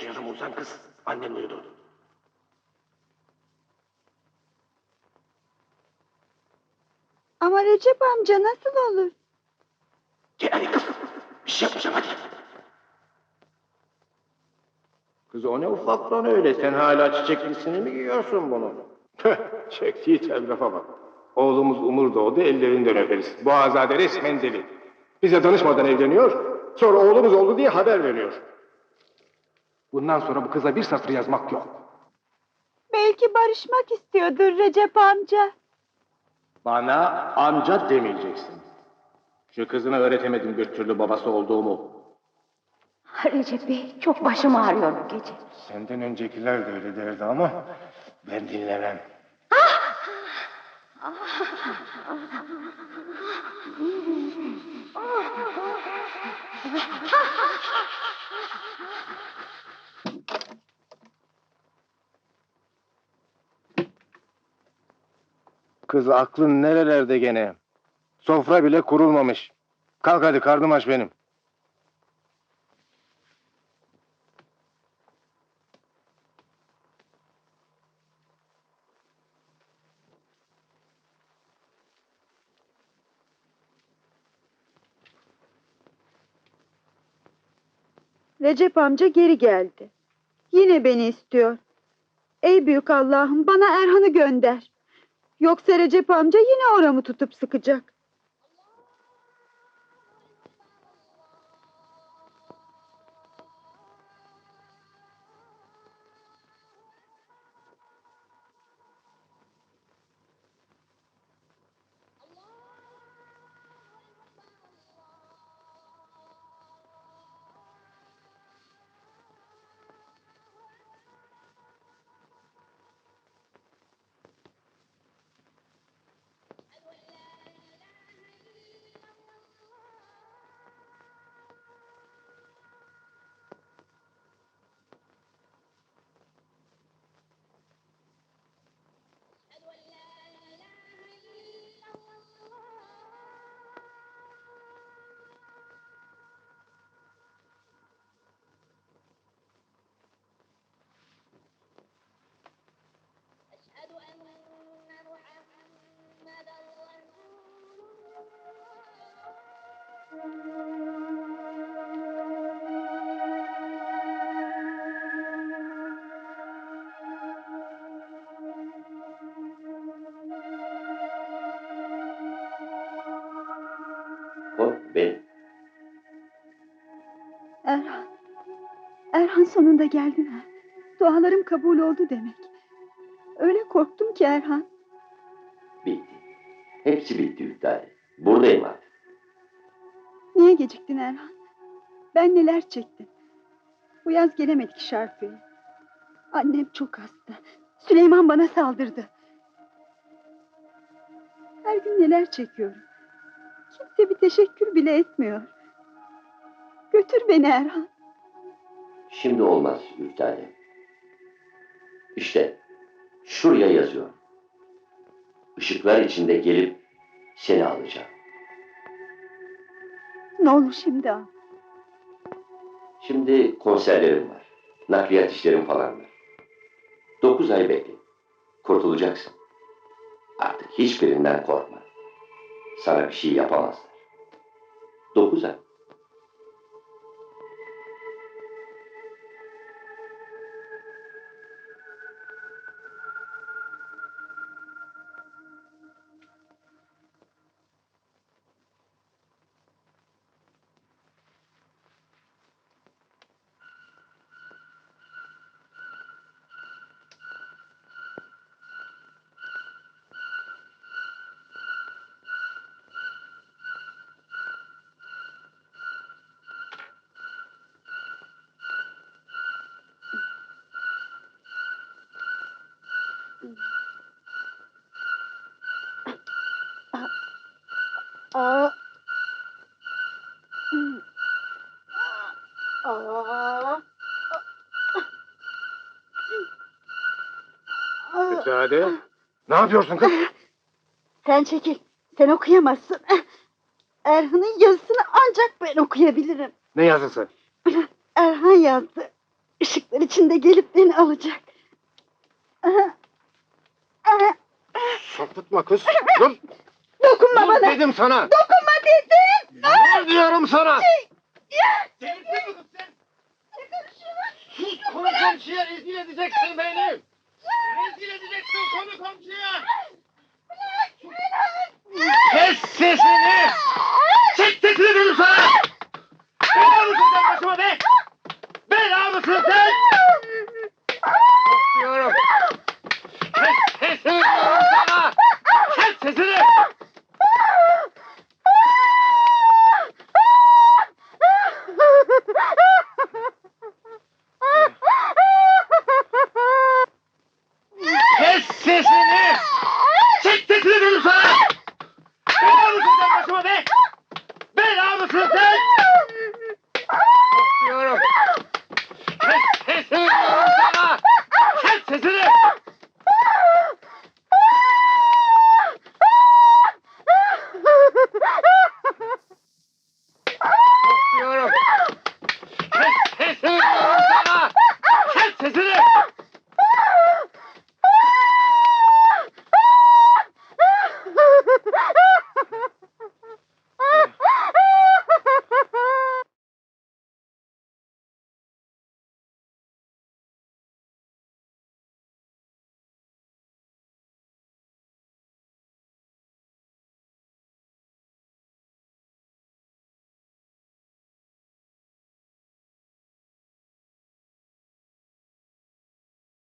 yanıma uzan kız. Annen uyudu. Ama Recep amca nasıl olur? Gel hadi kız. Bir şey yapmayacağım hadi. Kız o ne ufaktan öyle? Sen hala çiçeklisini mi giyiyorsun bunu? Çektiği telgrafa bak. Oğlumuz Umur doğdu, ellerinden öperiz. Bu azade resmen deli. Bize danışmadan evleniyor, sonra oğlumuz oldu diye haber veriyor. Bundan sonra bu kıza bir satır yazmak yok. Belki barışmak istiyordur Recep amca. Bana amca demeyeceksin. Şu kızına öğretemedim bir türlü babası olduğumu. Recep Bey çok başım ağrıyor bu gece. Senden öncekiler de öyle derdi ama ben dinlemem. Kız aklın nerelerde gene? Sofra bile kurulmamış. Kalk hadi karnım aç benim. Recep amca geri geldi. Yine beni istiyor. Ey büyük Allah'ım bana Erhan'ı gönder. Yoksa Recep amca yine oramı tutup sıkacak. O benim. Erhan. Erhan sonunda geldin ha. Dualarım kabul oldu demek. Öyle korktum ki Erhan. Bitti. Hepsi bitti Üftade. Buradayım artık. Niye geciktin Erhan? Ben neler çektim. Bu yaz gelemedik şarkıya. Annem çok hasta. Süleyman bana saldırdı. Her gün neler çekiyorum. Kimse bir teşekkür bile etmiyor. Götür beni Erhan. Şimdi olmaz Üftade. İşte şuraya yazıyorum. Işıklar içinde gelip seni alacağım. Ne olur şimdi al. Şimdi konserlerim var. Nakliyat işlerim falan var. Dokuz ay bekle. Kurtulacaksın. Artık hiçbirinden korkma. Sana bir şey yapamazlar. Dokuz ay. Aa. Ne yapıyorsun kız? Sen çekil. Sen okuyamazsın. Erhan'ın yazısını ancak ben okuyabilirim. Ne yazısı? Erhan yazdı. Işıklar içinde gelip beni alacak. Sapıtma kız. Dur. Dokunma Dur bana. dedim sana. Dokunma dedim. Dur diyorum sana. Ya. Delirdin mi kız sen? Sus konu komşuya rezil edeceksin beni. Rezil edeceksin konu komşuya. Kes